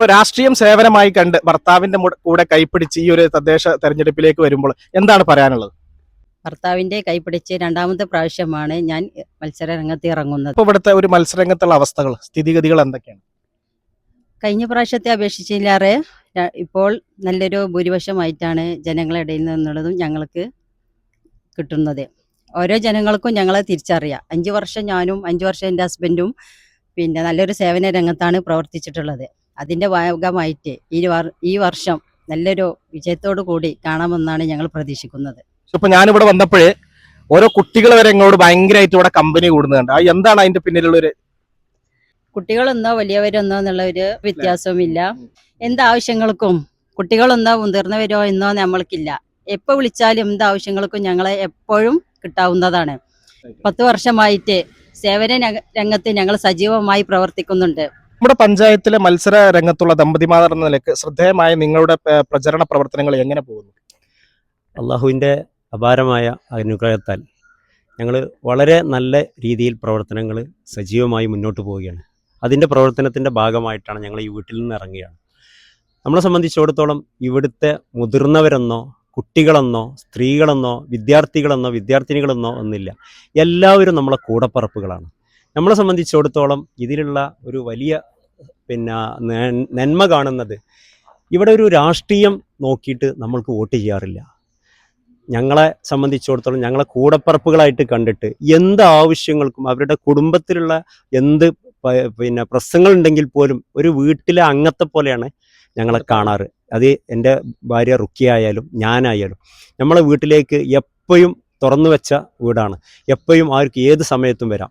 രാഷ്ട്രീയം സേവനമായി കണ്ട് ഭർത്താവിന്റെ കൂടെ കൈപ്പിടിച്ച് ഈ ഒരു തദ്ദേശ തെരഞ്ഞെടുപ്പിലേക്ക് വരുമ്പോൾ എന്താണ് പറയാനുള്ളത്? ഭർത്താവിന്റെ കൈപിടിച്ച് രണ്ടാമത്തെ പ്രാവശ്യമാണ് ഞാൻ മത്സര രംഗത്ത് ഇറങ്ങുന്നത് ഇവിടുത്തെ ഒരു മത്സരരംഗത്തുള്ള അവസ്ഥകൾ സ്ഥിതിഗതികൾ എന്തൊക്കെയാണ്? കഴിഞ്ഞ പ്രാവശ്യത്തെ അപേക്ഷിച്ചില്ലാറെ ഇപ്പോൾ നല്ലൊരു ഭൂരിപക്ഷമായിട്ടാണ് ജനങ്ങളിടയിൽ നിന്നുള്ളതും ഞങ്ങൾക്ക് കിട്ടുന്നത്. ഓരോ ജനങ്ങൾക്കും ഞങ്ങളെ തിരിച്ചറിയാം. അഞ്ച് വർഷം ഞാനും അഞ്ച് വർഷം എന്റെ ഹസ്ബൻഡും പിന്നെ നല്ലൊരു സേവന രംഗത്താണ് പ്രവർത്തിച്ചിട്ടുള്ളത്. അതിന്റെ ഭാഗമായിട്ട് ഈ വർ- ഈ വർഷം നല്ലൊരു വിജയത്തോടു കൂടി കാണാമെന്നാണ് ഞങ്ങൾ പ്രതീക്ഷിക്കുന്നത്. ഇപ്പൊ ഞാനിവിടെ വന്നപ്പോഴേ ഓരോ കുട്ടികൾ വരെ ഇങ്ങോട്ട് ഭയങ്കരമായിട്ട് ഇവിടെ കമ്പനി കൂടുന്നുണ്ട് എന്താണ് അതിന്റെ പിന്നിലുള്ള ഒരു കുട്ടികളെന്നോ വലിയവരൊന്നോ എന്നുള്ള ഒരു വ്യത്യാസവുമില്ല. എന്താവശ്യങ്ങൾക്കും കുട്ടികളൊന്നോ മുതിർന്നവരോ എന്നോ നമ്മൾക്കില്ല. എപ്പോ വിളിച്ചാലും എന്താവശ്യങ്ങൾക്കും ഞങ്ങളെ എപ്പോഴും കിട്ടാവുന്നതാണ്. പത്ത് വർഷമായിട്ട് സേവന രംഗ- രംഗത്ത് ഞങ്ങൾ സജീവമായി പ്രവർത്തിക്കുന്നുണ്ട്. നമ്മുടെ പഞ്ചായത്തിലെ മത്സര രംഗത്തുള്ള ദമ്പതിമാർ എന്ന നിലയ്ക്ക് ശ്രദ്ധേയമായ നിങ്ങളുടെ പ്രചരണ പ്രവർത്തനങ്ങൾ എങ്ങനെ പോകുന്നു? അള്ളാഹുവിന്റെ അപാരമായ അനുഗ്രഹത്താൽ ഞങ്ങൾ വളരെ നല്ല രീതിയിൽ പ്രവർത്തനങ്ങൾ സജീവമായി മുന്നോട്ട് പോവുകയാണ്. അതിന്റെ പ്രവർത്തനത്തിന്റെ ഭാഗമായിട്ടാണ് ഞങ്ങൾ ഈ വീട്ടിൽ നിന്ന് ഇറങ്ങുകയാണ്. നമ്മളെ സംബന്ധിച്ചിടത്തോളം ഇവിടുത്തെ മുതിർന്നവരെന്നോ കുട്ടികളെന്നോ സ്ത്രീകളെന്നോ വിദ്യാർത്ഥികളെന്നോ വിദ്യാർത്ഥിനികളെന്നോ ഒന്നില്ല എല്ലാവരും നമ്മളെ കൂടപ്പറപ്പുകളാണ്. നമ്മളെ സംബന്ധിച്ചിടത്തോളം ഇതിലുള്ള ഒരു വലിയ പിന്നെ നന്മ കാണുന്നത് ഇവിടെ ഒരു രാഷ്ട്രീയം നോക്കിയിട്ട് നമ്മൾക്ക് വോട്ട് ചെയ്യാറില്ല. ഞങ്ങളെ സംബന്ധിച്ചിടത്തോളം ഞങ്ങളെ കൂടപ്പറപ്പുകളായിട്ട് കണ്ടിട്ട് എന്ത് ആവശ്യങ്ങൾക്കും അവരുടെ കുടുംബത്തിലുള്ള എന്ത് പിന്നെ പ്രശ്നങ്ങൾ ഉണ്ടെങ്കിൽ പോലും ഒരു വീട്ടിലെ അംഗത്തെ പോലെയാണ് ഞങ്ങളെ കാണാറ്. അത് എന്റെ ഭാര്യ റുക്കിയായാലും ഞാനായാലും നമ്മളെ വീട്ടിലേക്ക് എപ്പോഴും തുറന്നു വെച്ച വീടാണ്. എപ്പോഴും ആർക്ക് ഏത് സമയത്തും വരാം.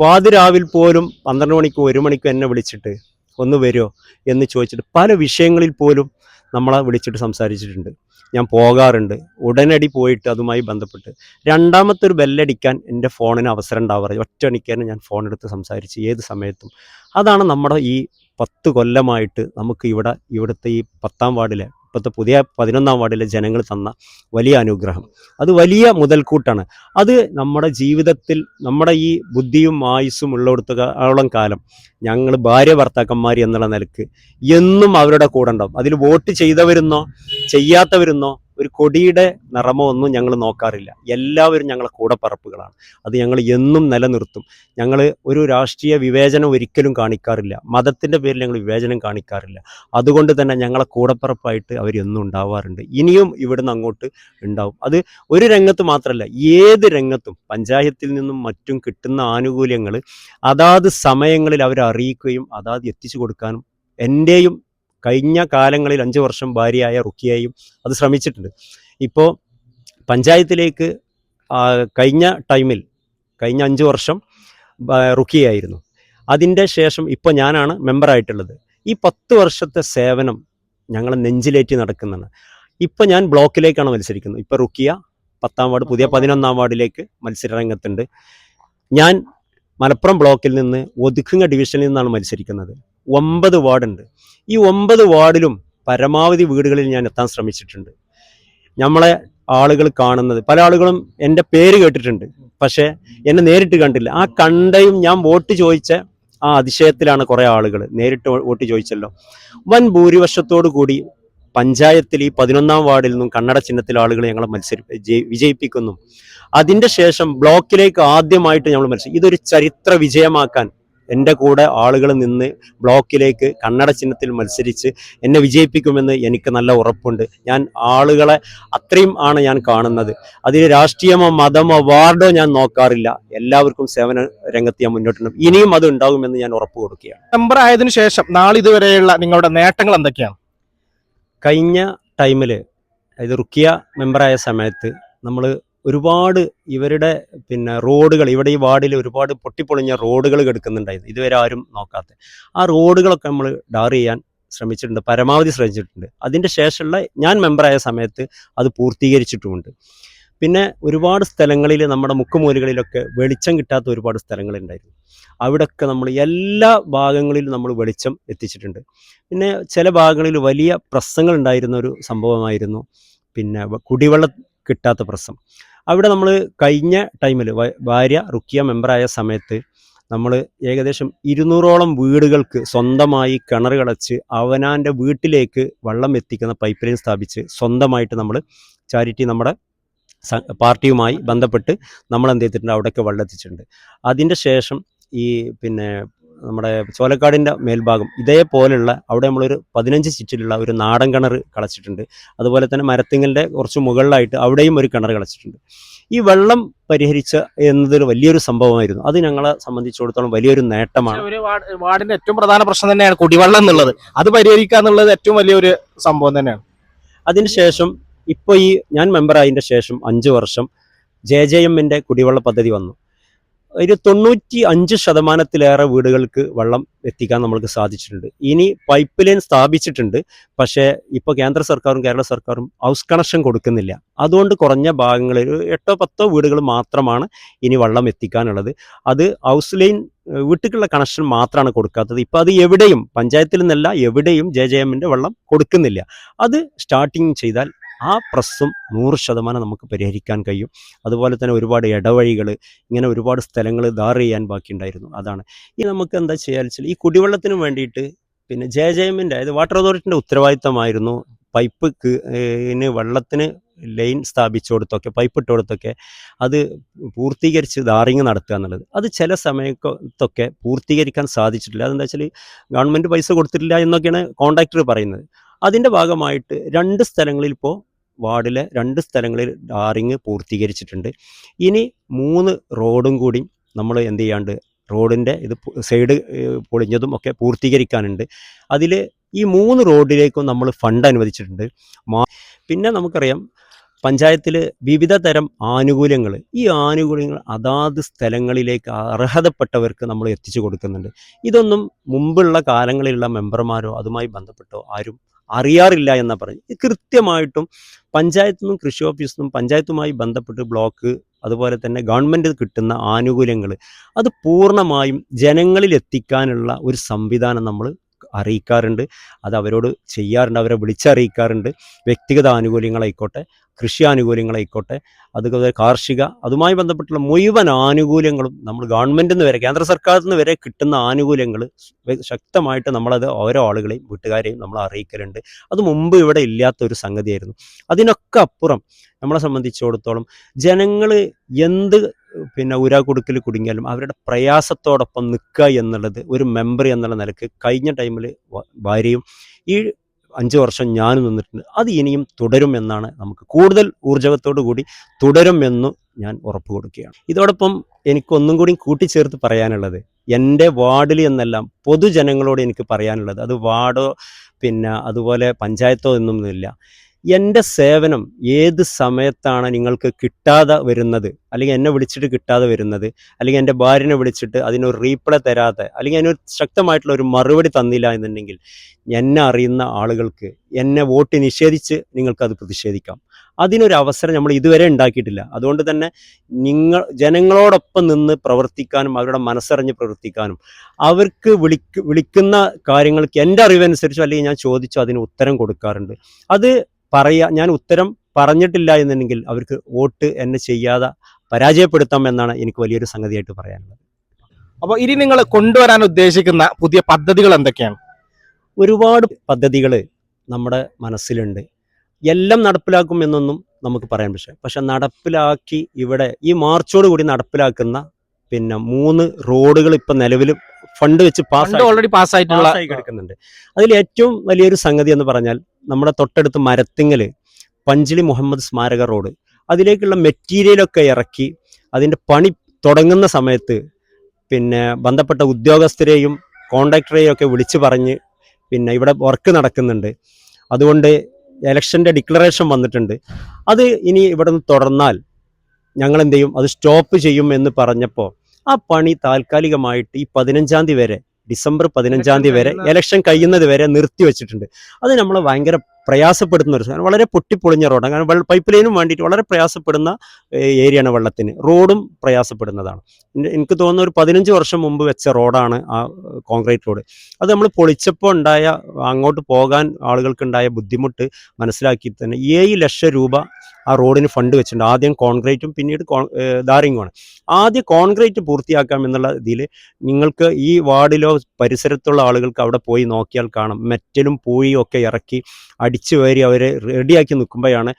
പാതിരാവിൽ പോലും പന്ത്രണ്ട് മണിക്കും ഒരു മണിക്കും എന്നെ വിളിച്ചിട്ട് ഒന്ന് വരുമോ എന്ന് ചോദിച്ചിട്ട് പല വിഷയങ്ങളിൽ പോലും നമ്മളെ വിളിച്ചിട്ട് സംസാരിച്ചിട്ടുണ്ട്. ഞാൻ പോകാറുണ്ട്. ഉടനടി പോയിട്ട് അതുമായി ബന്ധപ്പെട്ട്. രണ്ടാമത്തെ ഒരു ബെല്ലടിക്കാൻ എന്റെ ഫോണിന് അവസരം ഉണ്ടാവാറ്. ഒറ്റ അണിക്കാൻ ഞാൻ ഫോൺ എടുത്ത് സംസാരിച്ച് ഏത് സമയത്തും. അതാണ് നമ്മുടെ ഈ പത്ത് കൊല്ലമായിട്ട് നമുക്ക് ഇവിടെ ഇവിടുത്തെ ഈ പത്താം വാർഡിലെ ഇപ്പോഴത്തെ പുതിയ പതിനൊന്നാം വാർഡിലെ ജനങ്ങൾ തന്ന വലിയ അനുഗ്രഹം. അത് വലിയ മുതൽക്കൂട്ടാണ്. അത് നമ്മുടെ ജീവിതത്തിൽ നമ്മുടെ ഈ ബുദ്ധിയും ആയുസ്സും ഉള്ളിടത്തോളം കാലം ഞങ്ങൾ ഭാര്യ ഭർത്താക്കന്മാർ എന്നുള്ള നിലയ്ക്ക് എന്നും അവരുടെ കൂടെ ഉണ്ടാവും. അതിൽ വോട്ട് ചെയ്തവരുന്നോ ചെയ്യാത്തവരെന്നോ ഒരു കൊടിയുടെ നിറമോ ഒന്നും ഞങ്ങൾ നോക്കാറില്ല. എല്ലാവരും ഞങ്ങളെ കൂടപ്പറപ്പുകളാണ് അത് ഞങ്ങൾ എന്നും നിലനിർത്തും. ഞങ്ങൾ ഒരു രാഷ്ട്രീയ വിവേചനം ഒരിക്കലും കാണിക്കാറില്ല. മതത്തിന്റെ പേരിൽ ഞങ്ങൾ വിവേചനം കാണിക്കാറില്ല. അതുകൊണ്ട് തന്നെ ഞങ്ങളെ കൂടപ്പറപ്പായിട്ട് അവരെന്നും ഉണ്ടാവാറുണ്ട്. ഇനിയും ഇവിടുന്ന് അങ്ങോട്ട് ഉണ്ടാവും. അത് ഒരു രംഗത്ത് മാത്രമല്ല ഏത് രംഗത്തും പഞ്ചായത്തിൽ നിന്നും മറ്റും കിട്ടുന്ന ആനുകൂല്യങ്ങൾ അതാത് സമയങ്ങളിൽ അവരെ അറിയിക്കുകയും അതാത് എത്തിച്ചു കൊടുക്കാനും എന്റെയും കഴിഞ്ഞ കാലങ്ങളിൽ അഞ്ച് വർഷം ഭാര്യയായ റുക്കിയയും അത് ശ്രമിച്ചിട്ടുണ്ട്. ഇപ്പോൾ പഞ്ചായത്തിലേക്ക് കഴിഞ്ഞ ടൈമിൽ കഴിഞ്ഞ അഞ്ച് വർഷം റുക്കിയായിരുന്നു അതിന്റെ ശേഷം ഇപ്പോൾ ഞാനാണ് മെമ്പറായിട്ടുള്ളത്. ഈ പത്ത് വർഷത്തെ സേവനം ഞങ്ങൾ നെഞ്ചിലേറ്റി നടക്കുന്നതാണ് ഇപ്പോൾ ഞാൻ ബ്ലോക്കിലേക്കാണ് മത്സരിക്കുന്നത്. ഇപ്പോൾ റുക്കിയ പത്താം വാർഡ് പുതിയ പതിനൊന്നാം വാർഡിലേക്ക് മത്സര രംഗത്തുണ്ട് ഞാൻ മലപ്പുറം ബ്ലോക്കിൽ നിന്ന് ഒതുക്കുങ്ങ ഡിവിഷനിൽ നിന്നാണ് മത്സരിക്കുന്നത്. ഒമ്പത് വാർഡുണ്ട്. ഈ ഒമ്പത് വാർഡിലും പരമാവധി വീടുകളിൽ ഞാൻ എത്താൻ ശ്രമിച്ചിട്ടുണ്ട്. നമ്മളെ ആളുകൾ കാണുന്നത് പല ആളുകളും എന്റെ പേര് കേട്ടിട്ടുണ്ട് പക്ഷേ എന്നെ നേരിട്ട് കണ്ടില്ല. ആ കണ്ടയും ഞാൻ വോട്ട് ചോദിച്ച ആ അതിശയത്തിലാണ് കുറേ ആളുകൾ നേരിട്ട് വോട്ട് ചോദിച്ചല്ലോ. വൻ ഭൂരിപക്ഷത്തോടു കൂടി പഞ്ചായത്തിൽ ഈ പതിനൊന്നാം വാർഡിൽ നിന്നും കന്നഡ ചിഹ്നത്തിൽ ആളുകൾ ഞങ്ങളെ മത്സരി വിജയിപ്പിക്കുന്നു. അതിന്റെ ശേഷം ബ്ലോക്കിലേക്ക് ആദ്യമായിട്ട് ഞങ്ങൾ മത്സരം ഇതൊരു ചരിത്ര വിജയമാക്കാൻ എന്റെ കൂടെ ആളുകൾ നിന്ന് ബ്ലോക്കിലേക്ക് കന്നഡ ചിഹ്നത്തിൽ മത്സരിച്ച് എന്നെ വിജയിപ്പിക്കുമെന്ന് എനിക്ക് നല്ല ഉറപ്പുണ്ട്. ഞാൻ ആളുകളെ അത്രയും ആണ് ഞാൻ കാണുന്നത്. അതിൽ രാഷ്ട്രീയമോ മതമോ വാർഡോ ഞാൻ നോക്കാറില്ല. എല്ലാവർക്കും സേവന രംഗത്ത് ഞാൻ മുന്നോട്ടുണ്ട്. ഇനിയും അത് ഉണ്ടാകുമെന്ന് ഞാൻ ഉറപ്പ് കൊടുക്കുകയാണ്. മെമ്പർ ആയതിനു ശേഷം നാളിതുവരെയുള്ള നിങ്ങളുടെ നേട്ടങ്ങൾ എന്തൊക്കെയാണ്? കഴിഞ്ഞ ടൈമിൽ അതായത് റുക്കിയ മെമ്പറായ സമയത്ത് നമ്മൾ ഒരുപാട് ഇവരുടെ പിന്നെ റോഡുകൾ ഇവിടെ ഈ വാർഡിൽ ഒരുപാട് പൊട്ടിപ്പൊളിഞ്ഞ റോഡുകൾ കിടക്കുന്നുണ്ടായിരുന്നു. ഇതുവരെ ആരും നോക്കാത്ത. ആ റോഡുകളൊക്കെ നമ്മൾ ഡാർ ചെയ്യാൻ ശ്രമിച്ചിട്ടുണ്ട് പരമാവധി ശ്രമിച്ചിട്ടുണ്ട്. അതിന്റെ ശേഷമുള്ള ഞാൻ മെമ്പറായ സമയത്ത് അത് പൂർത്തീകരിച്ചിട്ടുമുണ്ട്. പിന്നെ ഒരുപാട് സ്ഥലങ്ങളിൽ നമ്മുടെ മുക്കുമൂലകളിലൊക്കെ വെളിച്ചം കിട്ടാത്ത ഒരുപാട് സ്ഥലങ്ങളുണ്ടായിരുന്നു. അവിടെയൊക്കെ നമ്മൾ എല്ലാ ഭാഗങ്ങളിലും നമ്മൾ വെളിച്ചം എത്തിച്ചിട്ടുണ്ട്. പിന്നെ ചില ഭാഗങ്ങളിൽ വലിയ പ്രശ്നങ്ങൾ ഉണ്ടായിരുന്ന ഒരു സംഭവമായിരുന്നു. പിന്നെ കുടിവെള്ളം കിട്ടാത്ത പ്രശ്നം. അവിടെ നമ്മൾ കഴിഞ്ഞ ടൈമിൽ ഭാര്യ റുക്കിയ മെമ്പറായ സമയത്ത് നമ്മൾ ഏകദേശം ഇരുന്നൂറോളം വീടുകൾക്ക് സ്വന്തമായി കിണർ കിളച്ച് അവനാന്റെ വീട്ടിലേക്ക് വെള്ളം എത്തിക്കുന്ന പൈപ്പ് ലൈൻ സ്ഥാപിച്ച് സ്വന്തമായിട്ട് നമ്മൾ ചാരിറ്റി നമ്മുടെ പാർട്ടിയുമായി ബന്ധപ്പെട്ട് നമ്മൾ എന്ത് ചെയ്തിട്ടുണ്ട് അവിടെയൊക്കെ വെള്ളം എത്തിച്ചിട്ടുണ്ട് അതിന്റെ ശേഷം ഈ പിന്നെ നമ്മുടെ ചോലക്കാടിന്റെ മേൽഭാഗം ഇതേപോലെയുള്ള അവിടെ നമ്മളൊരു പതിനഞ്ച് ചുറ്റിലുള്ള ഒരു നാടൻ കിണർ കളച്ചിട്ടുണ്ട്. അതുപോലെ തന്നെ മരത്തിങ്ങലിന്റെ കുറച്ച് മുകളിലായിട്ട് അവിടെയും ഒരു കിണർ കളച്ചിട്ടുണ്ട്. ഈ വെള്ളം പരിഹരിച്ച എന്നതൊരു വലിയൊരു സംഭവമായിരുന്നു. അത് ഞങ്ങളെ സംബന്ധിച്ചിടത്തോളം വലിയൊരു നേട്ടമാണ്. ഒരു വാർഡിന്റെ ഏറ്റവും പ്രധാന പ്രശ്നം തന്നെയാണ് കുടിവെള്ളം എന്നുള്ളത്. അത് പരിഹരിക്കുക എന്നുള്ളത് ഏറ്റവും വലിയൊരു സംഭവം തന്നെയാണ്. അതിനുശേഷം ഇപ്പോൾ ഈ ഞാൻ മെമ്പറായതിന്റെ ശേഷം അഞ്ച് വർഷം ജെ ജെ എമ്മിന്റെ കുടിവെള്ള പദ്ധതി വന്നു. ഒരു തൊണ്ണൂറ്റി അഞ്ച് ശതമാനത്തിലേറെ വീടുകൾക്ക് വെള്ളം എത്തിക്കാൻ നമ്മൾക്ക് സാധിച്ചിട്ടുണ്ട്. ഇനി പൈപ്പ് ലൈൻ സ്ഥാപിച്ചിട്ടുണ്ട്. പക്ഷേ ഇപ്പോൾ കേന്ദ്ര സർക്കാരും കേരള സർക്കാരും ഹൗസ് കണക്ഷൻ കൊടുക്കുന്നില്ല. അതുകൊണ്ട് കുറഞ്ഞ ഭാഗങ്ങളിൽ എട്ടോ പത്തോ വീടുകൾ മാത്രമാണ് ഇനി വെള്ളം എത്തിക്കാനുള്ളത്. അത് ഹൗസ് ലൈൻ വീട്ടിലുള്ള കണക്ഷൻ മാത്രമാണ് കൊടുക്കാത്തത്. ഇപ്പോൾ അത് എവിടെയും പഞ്ചായത്തിൽ നിന്നല്ല എവിടെയും ജെ ജെ വെള്ളം കൊടുക്കുന്നില്ല. അത് സ്റ്റാർട്ടിങ് ചെയ്താൽ ആ പ്രശ്നം നൂറ് ശതമാനം നമുക്ക് പരിഹരിക്കാൻ കഴിയും. അതുപോലെ തന്നെ ഒരുപാട് ഇടവഴികൾ ഇങ്ങനെ ഒരുപാട് സ്ഥലങ്ങൾ ധാർ ചെയ്യാൻ ബാക്കിയുണ്ടായിരുന്നു. അതാണ്. ഇനി നമുക്ക് എന്താ ചെയ്യാന്ന് വെച്ചാൽ ഈ കുടിവെള്ളത്തിന് വേണ്ടിയിട്ട് പിന്നെ ജെ ജെ എമ്മിന്റെ അതായത് വാട്ടർ അതോറിറ്റിന്റെ ഉത്തരവാദിത്തമായിരുന്നു പൈപ്പ് വെള്ളത്തിന് ലൈൻ സ്ഥാപിച്ചു കൊടുത്തൊക്കെ പൈപ്പ് ഇട്ട് കൊടുത്തൊക്കെ അത് പൂർത്തീകരിച്ച് ധാറിങ് നടത്തുക എന്നുള്ളത്. അത് ചില സമയത്തൊക്കെ പൂർത്തീകരിക്കാൻ സാധിച്ചിട്ടില്ല. അതെന്താ വെച്ചാൽ ഗവൺമെന്റ് പൈസ കൊടുത്തിട്ടില്ല എന്നൊക്കെയാണ് കോൺട്രാക്ടർ പറയുന്നത്. അതിന്റെ ഭാഗമായിട്ട് രണ്ട് സ്ഥലങ്ങളിൽ ഇപ്പോൾ വാർഡിലെ രണ്ട് സ്ഥലങ്ങളിൽ ഡാറിങ് പൂർത്തീകരിച്ചിട്ടുണ്ട്. ഇനി മൂന്ന് റോഡും കൂടി നമ്മൾ എന്ത് ചെയ്യാണ്ട് റോഡിന്റെ ഇത് സൈഡ് പൊളിഞ്ഞതും ഒക്കെ പൂർത്തീകരിക്കാനുണ്ട്. അതിൽ ഈ മൂന്ന് റോഡിലേക്കും നമ്മൾ ഫണ്ട് അനുവദിച്ചിട്ടുണ്ട്. പിന്നെ നമുക്കറിയാം പഞ്ചായത്തിൽ വിവിധ തരം ആനുകൂല്യങ്ങൾ ഈ ആനുകൂല്യങ്ങൾ അതാത് സ്ഥലങ്ങളിലേക്ക് അർഹതപ്പെട്ടവർക്ക് നമ്മൾ എത്തിച്ചു കൊടുക്കുന്നുണ്ട്. ഇതൊന്നും മുമ്പുള്ള കാലങ്ങളിലുള്ള മെമ്പർമാരോ അതുമായി ബന്ധപ്പെട്ടോ ആരും അറിയാറില്ല എന്നാ പറഞ്ഞു. കൃത്യമായിട്ടും പഞ്ചായത്തു നിന്നും കൃഷി ഓഫീസിൽ നിന്നും പഞ്ചായത്തുമായി ബന്ധപ്പെട്ട് ബ്ലോക്ക് അതുപോലെ തന്നെ ഗവൺമെന്റ് കിട്ടുന്ന ആനുകൂല്യങ്ങൾ അത് പൂർണമായും ജനങ്ങളിൽ എത്തിക്കാനുള്ള ഒരു സംവിധാനം നമ്മൾ അറിയിക്കാറുണ്ട്. അത് അവരോട് ചെയ്യാറുണ്ട് അവരെ വിളിച്ചറിയിക്കാറുണ്ട്. വ്യക്തിഗത ആനുകൂല്യങ്ങളായിക്കോട്ടെ കൃഷി ആനുകൂല്യങ്ങളായിക്കോട്ടെ അതുപോലെ കാർഷിക അതുമായി ബന്ധപ്പെട്ടുള്ള മുഴുവൻ ആനുകൂല്യങ്ങളും നമ്മൾ ഗവൺമെന്റിൽ നിന്ന് വരെ കേന്ദ്ര സർക്കാരിൽ നിന്ന് വരെ കിട്ടുന്ന ആനുകൂല്യങ്ങൾ ശക്തമായിട്ട് നമ്മളത് ഓരോ ആളുകളെയും വീട്ടുകാരെയും നമ്മൾ അറിയിക്കലുണ്ട്. അത് മുമ്പ് ഇവിടെ ഇല്ലാത്ത ഒരു സംഗതിയായിരുന്നു. അതിനൊക്കെ അപ്പുറം നമ്മളെ സംബന്ധിച്ചിടത്തോളം ജനങ്ങൾ എന്ത് പിന്നെ ഉരാക്കുടുക്കിൽ കുടുങ്ങിയാലും അവരുടെ പ്രയാസത്തോടൊപ്പം നിൽക്കുക എന്നുള്ളത് ഒരു മെമ്പർ എന്നുള്ള നിലയ്ക്ക് കഴിഞ്ഞ ടൈമിൽ ഭാര്യയും ഈ അഞ്ച് വർഷം ഞാൻ നിന്നിട്ടുണ്ട്. അത് ഇനിയും തുടരും എന്നാണ് നമുക്ക് കൂടുതൽ ഊർജവത്തോടു കൂടി തുടരും എന്ന് ഞാൻ ഉറപ്പ് കൊടുക്കുകയാണ്. ഇതോടൊപ്പം എനിക്കൊന്നും കൂടി കൂട്ടിച്ചേർത്ത് പറയാനുള്ളത് എന്റെ വാർഡിൽ എന്നെല്ലാം പൊതുജനങ്ങളോട് എനിക്ക് പറയാനുള്ളത്. അത് വാർഡോ പിന്നെ അതുപോലെ പഞ്ചായത്തോ എന്നൊന്നുമില്ല. എന്റെ സേവനം ഏത് സമയത്താണ് നിങ്ങൾക്ക് കിട്ടാതെ വരുന്നത്? അല്ലെങ്കിൽ എന്നെ വിളിച്ചിട്ട് കിട്ടാതെ വരുന്നത്? അല്ലെങ്കിൽ എന്റെ ഭാര്യനെ വിളിച്ചിട്ട് അതിനൊരു റീപ്ലൈ തരാതെ അല്ലെങ്കിൽ അതിനൊരു ശക്തമായിട്ടുള്ള ഒരു മറുപടി തന്നില്ല എന്നുണ്ടെങ്കിൽ എന്നെ അറിയുന്ന ആളുകൾക്ക് എന്നെ വോട്ട് നിഷേധിച്ച് നിങ്ങൾക്കത് പ്രതിഷേധിക്കാം. അതിനൊരു അവസരം നമ്മൾ ഇതുവരെ ഉണ്ടാക്കിയിട്ടില്ല. അതുകൊണ്ട് തന്നെ നിങ്ങൾ ജനങ്ങളോടൊപ്പം നിന്ന് പ്രവർത്തിക്കാനും അവരുടെ മനസ്സറിഞ്ഞ് പ്രവർത്തിക്കാനും അവർക്ക് വിളിക്ക് വിളിക്കുന്ന കാര്യങ്ങൾക്ക് എന്റെ അറിവനുസരിച്ചോ അല്ലെങ്കിൽ ഞാൻ ചോദിച്ചോ അതിന് ഉത്തരം കൊടുക്കാറുണ്ട്. അത് പറയാ ഞാൻ ഉത്തരം പറഞ്ഞിട്ടില്ല എന്നുണ്ടെങ്കിൽ അവർക്ക് വോട്ട് എന്നെ ചെയ്യാതെ പരാജയപ്പെടുത്താം എന്നാണ് എനിക്ക് വലിയൊരു സംഗതിയായിട്ട് പറയാനുള്ളത്. അപ്പൊ ഇനി നിങ്ങൾ കൊണ്ടുവരാൻ ഉദ്ദേശിക്കുന്ന പുതിയ പദ്ധതികൾ എന്തൊക്കെയാണ്? ഒരുപാട് പദ്ധതികൾ നമ്മുടെ മനസ്സിലുണ്ട്. എല്ലാം നടപ്പിലാക്കും എന്നൊന്നും നമുക്ക് പറയാൻ പക്ഷേ പക്ഷെ നടപ്പിലാക്കി ഇവിടെ ഈ മാർച്ചോട് കൂടി നടപ്പിലാക്കുന്ന പിന്നെ മൂന്ന് റോഡുകൾ ഇപ്പൊ നിലവിൽ ഫണ്ട് വെച്ച് പാസ് ഓൾറെഡി പാസ്സായിട്ടുള്ള കിടക്കുന്നുണ്ട്. അതിൽ ഏറ്റവും വലിയൊരു സംഗതി എന്ന് പറഞ്ഞാൽ നമ്മുടെ തൊട്ടടുത്ത് മരത്തിങ്ങൽ പഞ്ചിലി മുഹമ്മദ് സ്മാരക റോഡ്. അതിലേക്കുള്ള മെറ്റീരിയലൊക്കെ ഇറക്കി അതിന്റെ പണി തുടങ്ങുന്ന സമയത്ത് പിന്നെ ബന്ധപ്പെട്ട ഉദ്യോഗസ്ഥരെയും കോൺട്രാക്ടറെയും ഒക്കെ വിളിച്ചു പറഞ്ഞ് പിന്നെ ഇവിടെ വർക്ക് നടക്കുന്നുണ്ട്. അതുകൊണ്ട് എലക്ഷന്റെ ഡിക്ലറേഷൻ വന്നിട്ടുണ്ട്. അത് ഇനി ഇവിടെ നിന്ന് തുടർന്നാൽ ഞങ്ങൾ എന്ത് ചെയ്യും അത് സ്റ്റോപ്പ് ചെയ്യും എന്ന് പറഞ്ഞപ്പോൾ ആ പണി താൽക്കാലികമായിട്ട് ഈ പതിനഞ്ചാം തീയതി വരെ ഡിസംബർ പതിനഞ്ചാം തീയതി വരെ ഇലക്ഷൻ കഴിയുന്നത് വരെ നിർത്തി വെച്ചിട്ടുണ്ട്. അത് നമ്മൾ ഭയങ്കര പ്രയാസപ്പെടുന്ന ഒരു സാധനം വളരെ പൊട്ടിപ്പൊളിഞ്ഞ റോഡാണ്. കാരണം വെള്ള- പൈപ്പ് ലൈനും വേണ്ടിയിട്ട് വളരെ പ്രയാസപ്പെടുന്ന ഏരിയയാണ് വെള്ളത്തിന്. റോഡും പ്രയാസപ്പെടുന്നതാണ്. എനിക്ക് തോന്നുന്ന ഒരു പതിനഞ്ച് വർഷം മുമ്പ് വെച്ച റോഡാണ് ആ കോൺക്രീറ്റ് റോഡ്. അത് നമ്മൾ പൊളിച്ചപ്പോൾ ഉണ്ടായ അങ്ങോട്ട് പോകാൻ ആളുകൾക്കുണ്ടായ ബുദ്ധിമുട്ട് മനസ്സിലാക്കി തന്നെ ഏഴ് ലക്ഷം രൂപ ആ റോഡിന് ഫണ്ട് വെച്ചിട്ടുണ്ട്. ആദ്യം കോൺക്രീറ്റും പിന്നീട് ധാറിങ്ങുമാണ് ആദ്യം കോൺക്രീറ്റ് പൂർത്തിയാക്കാം എന്നുള്ള ഇതിൽ നിങ്ങൾക്ക് ഈ വാർഡിലോ പരിസരത്തുള്ള ആളുകൾക്ക് അവിടെ പോയി നോക്കിയാൽ കാണാം. മെറ്റലും പൂഴിയും ഒക്കെ ഇറക്കി അടിച്ചു വാരി അവരെ റെഡിയാക്കി നിൽക്കുമ്പോഴാണ്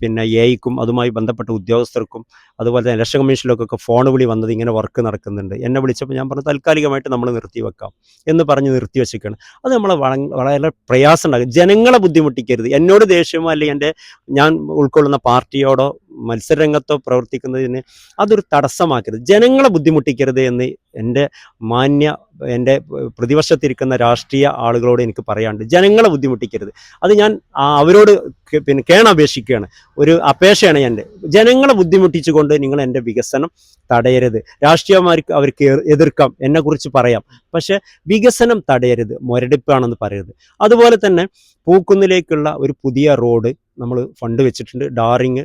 പിന്നെ എയ്ക്കും അതുമായി ബന്ധപ്പെട്ട ഉദ്യോഗസ്ഥർക്കും അതുപോലെ തന്നെ ഇലക്ഷൻ കമ്മീഷനിലൊക്കെ ഫോൺ വിളി വന്നത് ഇങ്ങനെ വർക്ക് നടക്കുന്നുണ്ട്. എന്നെ വിളിച്ചപ്പോൾ ഞാൻ പറഞ്ഞു താൽക്കാലികമായിട്ട് നമ്മൾ നിർത്തി വെക്കാം എന്ന് പറഞ്ഞ് നിർത്തി വെച്ചിരിക്കുകയാണ്. അത് നമ്മളെ വളരെ പ്രയാസം ഉണ്ടാകും ജനങ്ങളെ ബുദ്ധിമുട്ടിക്കരുത്. എന്നോട് ദേഷ്യമോ അല്ലെങ്കിൽ എന്റെ ഞാൻ ഉൾക്കൊള്ളുന്ന പാർട്ടിയോടോ മത്സരരംഗത്തോ പ്രവർത്തിക്കുന്നതിന് അതൊരു തടസ്സമാക്കരുത്. ജനങ്ങളെ ബുദ്ധിമുട്ടിക്കരുത് എന്ന് എന്റെ മാന്യ എന്റെ പ്രതിപക്ഷത്തിരിക്കുന്ന രാഷ്ട്രീയ ആളുകളോട് എനിക്ക് പറയാണ്ട് ജനങ്ങളെ ബുദ്ധിമുട്ടിക്കരുത്. അത് ഞാൻ അവരോട് പിന്നെ കേണപേക്ഷിക്കുകയാണ്. ഒരു അപേക്ഷയാണ് എന്റെ. ജനങ്ങളെ ബുദ്ധിമുട്ടിച്ചുകൊണ്ട് നിങ്ങൾ എന്റെ വികസനം തടയരുത്. രാഷ്ട്രീയമാർക്ക് അവർക്ക് എതിർക്കാം. എന്നെക്കുറിച്ച് പറയാം. പക്ഷേ വികസനം തടയരുത്. മുരടിപ്പാണെന്ന് പറയരുത്. അതുപോലെ തന്നെ പൂക്കുന്നിലേക്കുള്ള ഒരു പുതിയ റോഡ് നമ്മൾ ഫണ്ട് വെച്ചിട്ടുണ്ട്. ഡാറിങ്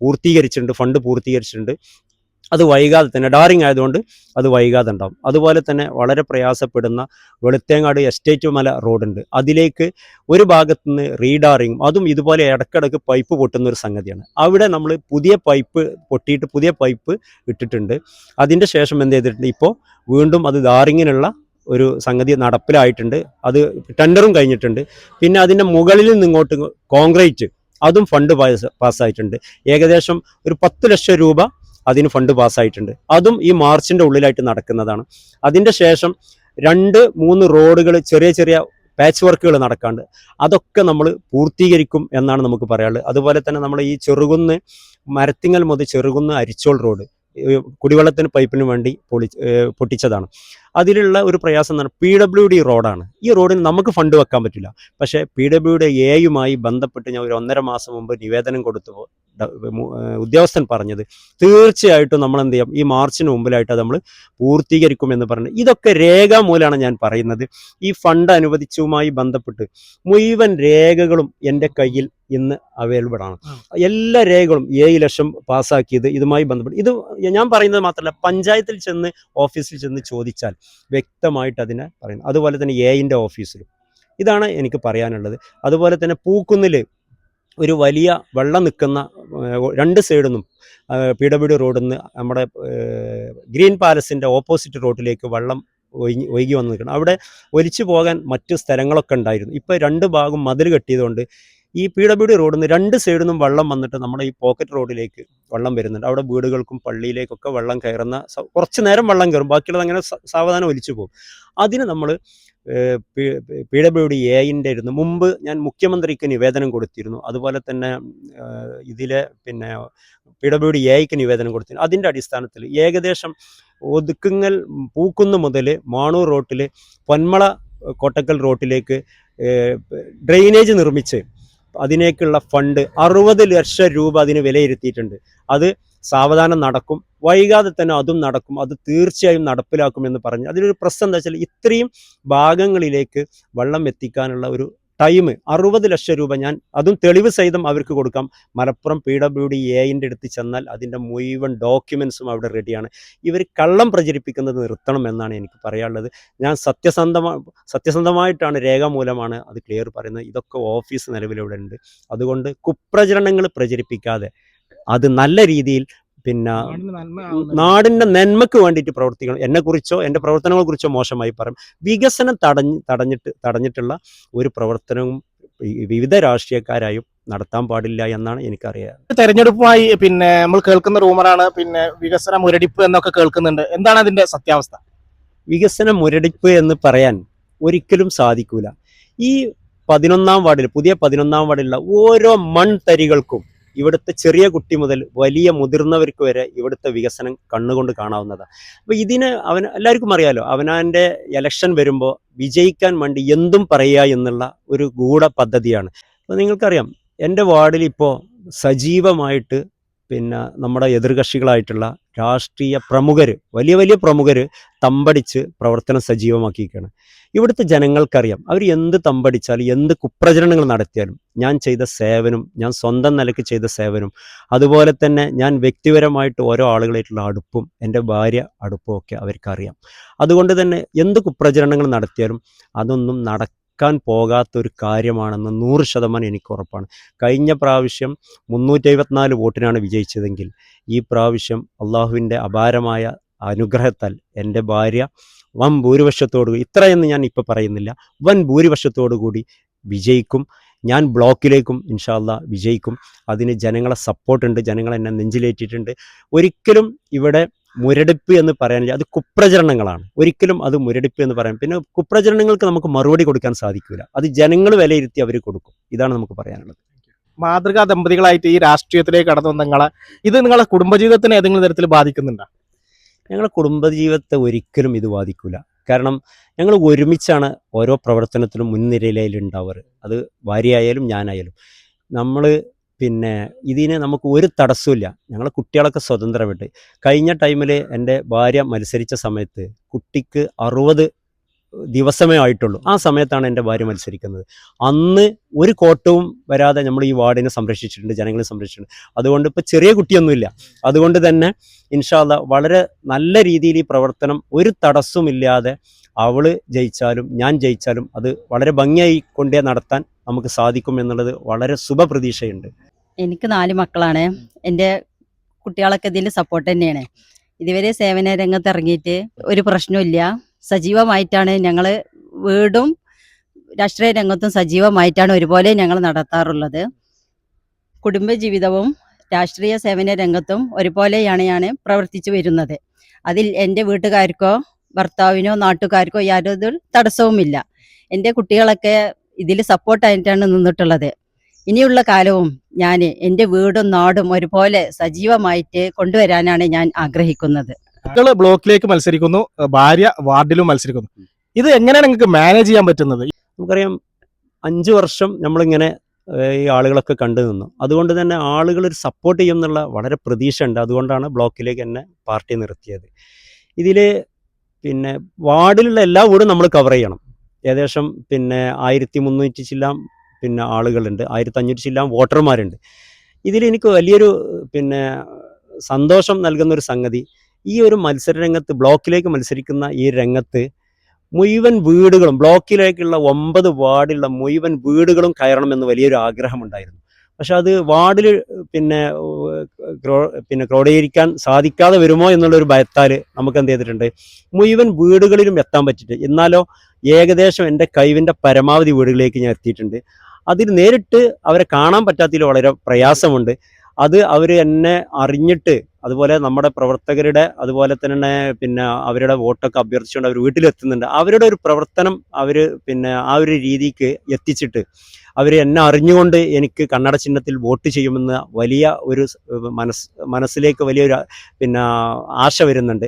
പൂർത്തീകരിച്ചിട്ടുണ്ട്. ഫണ്ട് പൂർത്തീകരിച്ചിട്ടുണ്ട്. അത് വൈകാതെ തന്നെ ഡാറിങ് ആയതുകൊണ്ട് അത് വൈകാതെ ഉണ്ടാവും അതുപോലെ തന്നെ വളരെ പ്രയാസപ്പെടുന്ന വെളുത്തേങ്ങാട് എസ്റ്റേറ്റ് മല റോഡുണ്ട്. അതിലേക്ക് ഒരു ഭാഗത്തു നിന്ന് റീഡാറിങ്ങും അതും ഇതുപോലെ ഇടക്കിടക്ക് പൈപ്പ് പൊട്ടുന്ന ഒരു സംഗതിയാണ്. അവിടെ നമ്മൾ പുതിയ പൈപ്പ് പൊട്ടിയിട്ട് പുതിയ പൈപ്പ് ഇട്ടിട്ടുണ്ട്. അതിന്റെ ശേഷം എന്ത് ചെയ്തിട്ടുണ്ട്? ഇപ്പോൾ വീണ്ടും അത് ഡാറിങ്ങിനുള്ള ഒരു സംഗതി നടപ്പിലായിട്ടുണ്ട്. അത് ടെൻഡറും കഴിഞ്ഞിട്ടുണ്ട്. പിന്നെ അതിന്റെ മുകളിൽ നിന്ന് ഇങ്ങോട്ട് കോൺക്രീറ്റ് അതും ഫണ്ട് പാസ് പാസ്സായിട്ടുണ്ട് ഏകദേശം ഒരു പത്ത് ലക്ഷം രൂപ അതിന് ഫണ്ട് പാസ്സായിട്ടുണ്ട്. അതും ഈ മാർച്ചിന്റെ ഉള്ളിലായിട്ട് നടക്കുന്നതാണ്. അതിന്റെ ശേഷം രണ്ട് മൂന്ന് റോഡുകൾ ചെറിയ ചെറിയ പാച്ച് വർക്കുകൾ നടക്കാണ്ട് അതൊക്കെ നമ്മൾ പൂർത്തീകരിക്കും എന്നാണ് നമുക്ക് പറയാനുള്ളത്. അതുപോലെ തന്നെ നമ്മൾ ഈ ചെറുകുന്ന് മരത്തിങ്ങൽ മുതൽ ചെറുകുന്ന് അരിച്ചോൾ റോഡ് കുടിവെള്ളത്തിന് പൈപ്പിന് വേണ്ടി പൊളി പൊട്ടിച്ചതാണ്. അതിലുള്ള ഒരു പ്രയാസം എന്താണ് പി ഡബ്ല്യു ഡി റോഡാണ്. ഈ റോഡിന് നമുക്ക് ഫണ്ട് വെക്കാൻ പറ്റില്ല. പക്ഷേ പി ഡബ്ല്യു ഡി എയുമായി ബന്ധപ്പെട്ട് ഞാൻ ഒരു ഒന്നര മാസം മുമ്പ് നിവേദനം കൊടുത്തു ഉദ്യോഗസ്ഥൻ പറഞ്ഞത്. തീർച്ചയായിട്ടും നമ്മൾ എന്ത് ചെയ്യാം ഈ മാർച്ചിന് മുമ്പിലായിട്ട് നമ്മൾ പൂർത്തീകരിക്കും എന്ന് പറഞ്ഞു ഇതൊക്കെ രേഖാമൂലമാണ് ഞാൻ പറയുന്നത്. ഈ ഫണ്ട് അനുവദിച്ചതുമായി ബന്ധപ്പെട്ട് മുഴുവൻ രേഖകളും എന്റെ കയ്യിൽ ഇന്ന് അവൈലബിൾ ആണ്. എല്ലാ രേഖകളും ഏഴ് ലക്ഷം പാസ്സാക്കിയത് ഇതുമായി ബന്ധപ്പെട്ട് ഇത് ഞാൻ പറയുന്നത് മാത്രമല്ല പഞ്ചായത്തിൽ ചെന്ന് ഓഫീസിൽ ചെന്ന് ചോദിച്ചാൽ വ്യക്തമായിട്ട് അതിനെ പറയുന്നു അതുപോലെ തന്നെ എയിന്റെ ഓഫീസിലും. ഇതാണ് എനിക്ക് പറയാനുള്ളത്. അതുപോലെ തന്നെ പൂക്കുന്നിൽ ഒരു വലിയ വെള്ളം നിൽക്കുന്ന രണ്ട് സൈഡിൽ നിന്നും പി ഡബ്ല്യു റോഡിൽ നിന്ന് നമ്മുടെ ഗ്രീൻ പാലസിന്റെ ഓപ്പോസിറ്റ് റോഡിലേക്ക് വെള്ളം ഒഴുകി ഒഴുകി വന്ന് നിൽക്കണം. അവിടെ ഒലിച്ചു പോകാൻ മറ്റു സ്ഥലങ്ങളൊക്കെ ഉണ്ടായിരുന്നു. ഇപ്പോൾ രണ്ട് ഭാഗം മതിൽ കെട്ടിയതുകൊണ്ട് ഈ പി ഡബ്ല്യു ഡി റോഡിൽ നിന്ന് രണ്ട് സൈഡിൽ നിന്നും വെള്ളം വന്നിട്ട് നമ്മുടെ ഈ പോക്കറ്റ് റോഡിലേക്ക് വെള്ളം വരുന്നുണ്ട്. അവിടെ വീടുകൾക്കും പള്ളിയിലേക്കൊക്കെ വെള്ളം കയറുന്ന കുറച്ച് നേരം വെള്ളം കയറും. ബാക്കിയുള്ളത് അങ്ങനെ സാവധാനം ഒലിച്ചു പോകും. അതിന് നമ്മൾ പി ഡബ്ല്യു ഡി എയിന്റെ ഇരുന്ന് മുമ്പ് ഞാൻ മുഖ്യമന്ത്രിക്ക് നിവേദനം കൊടുത്തിരുന്നു. അതുപോലെ തന്നെ ഇതിലെ പിന്നെ പി ഡബ്ല്യു ഡി എക്ക് നിവേദനം കൊടുത്തിരുന്നു. അതിന്റെ അടിസ്ഥാനത്തിൽ ഏകദേശം ഒതുക്കുങ്ങൽ പൂക്കുന്ന് മുതൽ മാണൂർ റോട്ടിൽ പൊന്മള കോട്ടക്കൽ റോട്ടിലേക്ക് ഡ്രെയിനേജ് നിർമ്മിച്ച് അതിനേക്കുള്ള ഫണ്ട് അറുപത് ലക്ഷം രൂപ അതിന് വിലയിരുത്തിയിട്ടുണ്ട്. അത് സാവധാനം നടക്കും. വൈകാതെ തന്നെ അതും നടക്കും. അത് തീർച്ചയായും നടപ്പിലാക്കുമെന്ന് പറഞ്ഞു. അതിലൊരു പ്രശ്നം എന്താ വെച്ചാൽ ഇത്രയും ഭാഗങ്ങളിലേക്ക് വെള്ളം എത്തിക്കാനുള്ള ഒരു ടൈം അറുപത് ലക്ഷം രൂപ ഞാൻ അതും തെളിവ് സഹിതം അവർക്ക് കൊടുക്കാം. മലപ്പുറം പി ഡബ്ല്യു ഡി എയിന്റെ അടുത്ത് ചെന്നാൽ അതിന്റെ മുഴുവൻ ഡോക്യുമെൻസും അവിടെ റെഡിയാണ് ഇവർ കള്ളം പ്രചരിപ്പിക്കുന്നത് നിർത്തണം എന്നാണ് എനിക്ക് പറയാനുള്ളത്. ഞാൻ സത്യസന്ധമാ സത്യസന്ധമായിട്ടാണ് രേഖാമൂലമാണ് അത് ക്ലിയർ പറയുന്നത്. ഇതൊക്കെ ഓഫീസ് നിലവിലിവിടെ ഉണ്ട്. അതുകൊണ്ട് കുപ്രചരണങ്ങൾ പ്രചരിപ്പിക്കാതെ അത് നല്ല രീതിയിൽ പിന്നെ നാടിന്റെ നന്മയ്ക്ക് വേണ്ടിയിട്ട് പ്രവർത്തിക്കണം. എന്നെക്കുറിച്ചോ എന്റെ പ്രവർത്തനങ്ങളെ കുറിച്ചോ മോശമായി പറയും. വികസനം തടഞ്ഞ് തടഞ്ഞിട്ട് തടഞ്ഞിട്ടുള്ള ഒരു പ്രവർത്തനവും വിവിധ രാഷ്ട്രീയക്കാരായും നടത്താൻ പാടില്ല എന്നാണ് എനിക്കറിയാം തെരഞ്ഞെടുപ്പുമായി പിന്നെ നമ്മൾ കേൾക്കുന്ന റൂമറാണ് പിന്നെ വികസന മുരടിപ്പ് എന്നൊക്കെ കേൾക്കുന്നുണ്ട്. എന്താണ് അതിന്റെ സത്യാവസ്ഥ? വികസന മുരടിപ്പ് എന്ന് പറയാൻ ഒരിക്കലും സാധിക്കൂല. ഈ പതിനൊന്നാം വാർഡിൽ പുതിയ പതിനൊന്നാം വാർഡിലുള്ള ഓരോ മൺതരികൾക്കും ഇവിടുത്തെ ചെറിയ കുട്ടി മുതൽ വലിയ മുതിർന്നവർക്ക് വരെ ഇവിടുത്തെ വികസനം കണ്ണുകൊണ്ട് കാണാവുന്നതാണ് അപ്പോൾ ഇതിന് അവൻ എല്ലാവർക്കും അറിയാലോ അവനാന്റെ ഇലക്ഷൻ വരുമ്പോൾ വിജയിക്കാൻ വേണ്ടി എന്തും പറയുക എന്നുള്ള ഒരു ഗൂഢ പദ്ധതിയാണ്. അപ്പോൾ നിങ്ങൾക്കറിയാം എന്റെ വാർഡിൽ ഇപ്പോൾ സജീവമായിട്ട് പിന്നെ നമ്മുടെ എതിർകക്ഷികളായിട്ടുള്ള രാഷ്ട്രീയ പ്രമുഖർ വലിയ വലിയ പ്രമുഖർ തമ്പടിച്ച് പ്രവർത്തനം സജീവമാക്കിയിരിക്കുകയാണ്. ഇവിടുത്തെ ജനങ്ങൾക്കറിയാം അവർ എന്ത് തമ്പടിച്ചാലും എന്ത് കുപ്രചരണങ്ങൾ നടത്തിയാലും ഞാൻ ചെയ്ത സേവനം ഞാൻ സ്വന്തം നിലയ്ക്ക് ചെയ്ത സേവനം അതുപോലെ തന്നെ ഞാൻ വ്യക്തിപരമായിട്ട് ഓരോ ആളുകളായിട്ടുള്ള അടുപ്പും എന്റെ ഭാര്യ അടുപ്പും ഒക്കെ അവർക്കറിയാം. അതുകൊണ്ട് തന്നെ എന്ത് കുപ്രചരണങ്ങൾ നടത്തിയാലും അതൊന്നും നടക്കാൻ പോകാത്തൊരു കാര്യമാണെന്ന് നൂറ് ശതമാനം എനിക്ക് ഉറപ്പാണ് കഴിഞ്ഞ പ്രാവശ്യം മുന്നൂറ്റി എഴുപത്തിനാല് വോട്ടിനാണ് വിജയിച്ചതെങ്കിൽ ഈ പ്രാവശ്യം അള്ളാഹുവിന്റെ അപാരമായ അനുഗ്രഹത്താൽ എന്റെ ഭാര്യ വൻ ഭൂരിപക്ഷത്തോടു ഇത്രയെന്ന് ഞാൻ ഇപ്പോൾ പറയുന്നില്ല വൻ ഭൂരിപക്ഷത്തോടു കൂടി വിജയിക്കും. ഞാൻ ബ്ലോക്കിലേക്കും ഇൻഷാല്ല വിജയിക്കും. അതിന് ജനങ്ങളെ സപ്പോർട്ടുണ്ട് ജനങ്ങൾ എന്നെ നെഞ്ചിലേറ്റിയിട്ടുണ്ട്. ഒരിക്കലും ഇവിടെ മുരടിപ്പ് എന്ന് പറയാനില്ല അത് കുപ്രചരണങ്ങളാണ്. ഒരിക്കലും അത് മുരടിപ്പ് എന്ന് പറയാൻ പിന്നെ കുപ്രചരണങ്ങൾക്ക് നമുക്ക് മറുപടി കൊടുക്കാൻ സാധിക്കില്ല അത് ജനങ്ങൾ വിലയിരുത്തി അവർ കൊടുക്കും. ഇതാണ് നമുക്ക് പറയാനുള്ളത്. മാതൃകാ ദമ്പതികളായിട്ട് ഈ രാഷ്ട്രീയത്തിലേക്ക് കടന്നു നിങ്ങളെ ഇത് നിങ്ങളെ കുടുംബജീവിതത്തിനെ ഏതെങ്കിലും തരത്തിൽ ബാധിക്കുന്നുണ്ടോ? ഞങ്ങളെ കുടുംബജീവിതത്തെ ഒരിക്കലും ഇത് ബാധിക്കില്ല കാരണം ഞങ്ങൾ ഒരുമിച്ചാണ് ഓരോ പ്രവർത്തനത്തിലും മുൻനിരയിലുണ്ടാവാറ്. അത് ഭാര്യയായാലും ഞാനായാലും. നമ്മൾ പിന്നെ ഇതിന് നമുക്ക് ഒരു തടസ്സമില്ല ഞങ്ങളെ കുട്ടികളൊക്കെ സ്വതന്ത്രം വിട്ട് കഴിഞ്ഞ ടൈമിൽ എന്റെ ഭാര്യ മത്സരിച്ച സമയത്ത് കുട്ടിക്ക് അറുപത് ദിവസമേ ആയിട്ടുള്ളൂ. ആ സമയത്താണ് എന്റെ ഭാര്യ മത്സരിക്കുന്നത്. അന്ന് ഒരു കോട്ടവും വരാതെ നമ്മൾ ഈ വാർഡിനെ സംരക്ഷിച്ചിട്ടുണ്ട് ജനങ്ങളെ സംരക്ഷിച്ചിട്ടുണ്ട്. അതുകൊണ്ട് ഇപ്പോൾ ചെറിയ കുട്ടിയൊന്നുമില്ല. അതുകൊണ്ട് തന്നെ ഇൻഷാല്ല വളരെ നല്ല രീതിയിൽ ഈ പ്രവർത്തനം ഒരു തടസ്സമില്ലാതെ അവൾ ജയിച്ചാലും ഞാൻ ജയിച്ചാലും അത് വളരെ ഭംഗിയായി കൊണ്ടേ നടത്താൻ നമുക്ക് സാധിക്കും എന്നുള്ളത് വളരെ ശുഭപ്രതീക്ഷയുണ്ട്. എനിക്ക് നാല് മക്കളാണ്. എന്റെ കുട്ടികളൊക്കെ ഇതിൽ സപ്പോർട്ട് തന്നെയാണ്. ഇതുവരെ സേവന രംഗത്ത് ഇറങ്ങിയിട്ട് ഒരു പ്രശ്നമില്ല സജീവമായിട്ടാണ് ഞങ്ങൾ വീടും രാഷ്ട്രീയ രംഗത്തും സജീവമായിട്ടാണ് ഒരുപോലെ ഞങ്ങൾ നടത്താറുള്ളത്. കുടുംബജീവിതവും രാഷ്ട്രീയ സേവന രംഗത്തും ഒരുപോലെയാണ് ഞാൻ പ്രവർത്തിച്ചു വരുന്നത്. അതിൽ എന്റെ വീട്ടുകാർക്കോ ഭർത്താവിനോ നാട്ടുകാർക്കോ യാതൊരു തടസ്സവുമില്ല. എന്റെ കുട്ടികളൊക്കെ ഇതിൽ സപ്പോർട്ടായിട്ടാണ് നിന്നിട്ടുള്ളത്. ഇനിയുള്ള കാലവും ഞാൻ എന്റെ വീടും നാടും ഒരുപോലെ സജീവമായിട്ട് കൊണ്ടുവരാനാണ് ഞാൻ ആഗ്രഹിക്കുന്നത്. മക്കൾ ബ്ലോക്കിലേക്ക് മത്സരിക്കുന്നു ഭാര്യ വാർഡിലും മത്സരിക്കുന്നു. ഇത് എങ്ങനെയാണ് നിങ്ങൾക്ക് മാനേജ് ചെയ്യാൻ പറ്റുന്നത്? നമുക്കറിയാം അഞ്ചു വർഷം നമ്മളിങ്ങനെ ഈ ആളുകളൊക്കെ കണ്ടു നിന്നു. അതുകൊണ്ട് തന്നെ ആളുകൾ ഒരു സപ്പോർട്ട് ചെയ്യും എന്നുള്ള വളരെ പ്രതീക്ഷ ഉണ്ട് അതുകൊണ്ടാണ് ബ്ലോക്കിലേക്ക് എന്നെ പാർട്ടി നിർത്തിയത്. ഇതിൽ പിന്നെ വാർഡിലുള്ള എല്ലാ വീടും നമ്മൾ കവർ ചെയ്യണം. ഏകദേശം പിന്നെ ആയിരത്തി മുന്നൂറ്റി ചില്ലാം പിന്നെ ആളുകളുണ്ട്. ആയിരത്തി അഞ്ഞൂറ്റി ചില്ലാം വോട്ടർമാരുണ്ട്. ഇതിൽ എനിക്ക് വലിയൊരു പിന്നെ സന്തോഷം നൽകുന്ന ഒരു സംഗതി ഈ ഒരു മത്സര രംഗത്ത് ബ്ലോക്കിലേക്ക് മത്സരിക്കുന്ന ഈ രംഗത്ത് മുഴുവൻ വീടുകളും ബ്ലോക്കിലേക്കുള്ള ഒമ്പത് വാർഡിലുള്ള മുഴുവൻ വീടുകളും കയറണമെന്ന് വലിയൊരു ആഗ്രഹമുണ്ടായിരുന്നു. പക്ഷെ അത് വാർഡിൽ പിന്നെ പിന്നെ ക്രോഡീകരിക്കാൻ സാധിക്കാതെ വരുമോ എന്നുള്ളൊരു ഭയത്താൽ നമുക്ക് എന്ത് ചെയ്തിട്ടുണ്ട്? മുഴുവൻ വീടുകളിലും എത്താൻ പറ്റിയിട്ട് എന്നാലോ ഏകദേശം എന്റെ കഴിവിന്റെ പരമാവധി വീടുകളിലേക്ക് ഞാൻ എത്തിയിട്ടുണ്ട്. അതിൽ നേരിട്ട് അവരെ കാണാൻ പറ്റാത്തതിൽ വളരെ പ്രയാസമുണ്ട്. അത് അവർ എന്നെ അറിഞ്ഞിട്ട് അതുപോലെ നമ്മുടെ പ്രവർത്തകരുടെ അതുപോലെ തന്നെ പിന്നെ അവരുടെ വോട്ടൊക്കെ അഭ്യർത്ഥിച്ചുകൊണ്ട് അവർ വീട്ടിലെത്തുന്നുണ്ട്. അവരുടെ ഒരു പ്രവർത്തനം അവർ പിന്നെ ആ ഒരു രീതിക്ക് എത്തിച്ചിട്ട് അവർ എന്നെ അറിഞ്ഞുകൊണ്ട് എനിക്ക് കന്നഡ ചിഹ്നത്തിൽ വോട്ട് ചെയ്യുമെന്ന വലിയ ഒരു മനസ് മനസ്സിലേക്ക് വലിയൊരു പിന്നെ ആശ വരുന്നുണ്ട്.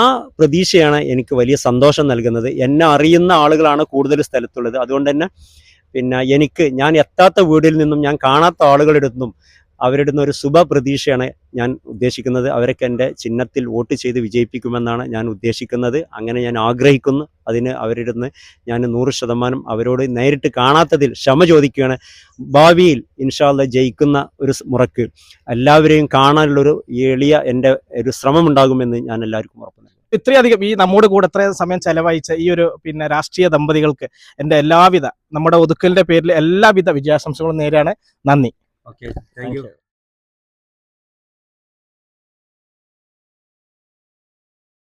ആ പ്രതീക്ഷയാണ് എനിക്ക് വലിയ സന്തോഷം നൽകുന്നത്. എന്നെ അറിയുന്ന ആളുകളാണ് കൂടുതൽ സ്ഥലത്തുള്ളത്. അതുകൊണ്ട് തന്നെ പിന്നെ എനിക്ക് ഞാൻ എത്താത്ത വീടിൽ നിന്നും ഞാൻ കാണാത്ത ആളുകളുടെ നിന്നും അവരുടെ ഒരു ശുഭ പ്രതീക്ഷയാണ് ഞാൻ ഉദ്ദേശിക്കുന്നത്. അവരൊക്കെ എന്റെ ചിഹ്നത്തിൽ വോട്ട് ചെയ്ത് വിജയിപ്പിക്കുമെന്നാണ് ഞാൻ ഉദ്ദേശിക്കുന്നത്. അങ്ങനെ ഞാൻ ആഗ്രഹിക്കുന്നു. അതിന് അവരുടെ ഞാൻ നൂറ് ശതമാനം അവരോട് നേരിട്ട് കാണാത്തതിൽ ക്ഷമ ചോദിക്കുകയാണ്. ഭാവിയിൽ ഇൻഷാല്ല ജയിക്കുന്ന ഒരു മുറക്ക് എല്ലാവരെയും കാണാനുള്ളൊരു എളിയ എന്റെ ഒരു ശ്രമമുണ്ടാകുമെന്ന് ഞാൻ എല്ലാവർക്കും ഉറപ്പ് നൽകുന്നു ഇത്രയധികം ഈ നമ്മുടെ കൂടെ ഇത്രയും സമയം ചെലവഴിച്ച ഈ ഒരു പിന്നെ രാഷ്ട്രീയ ദമ്പതികൾക്ക് എന്റെ എല്ലാവിധ നമ്മുടെ ഒതുക്കലിന്റെ പേരിൽ എല്ലാവിധ വിജയാശംസകളും നേരെയാണ് നന്ദി. Okay thank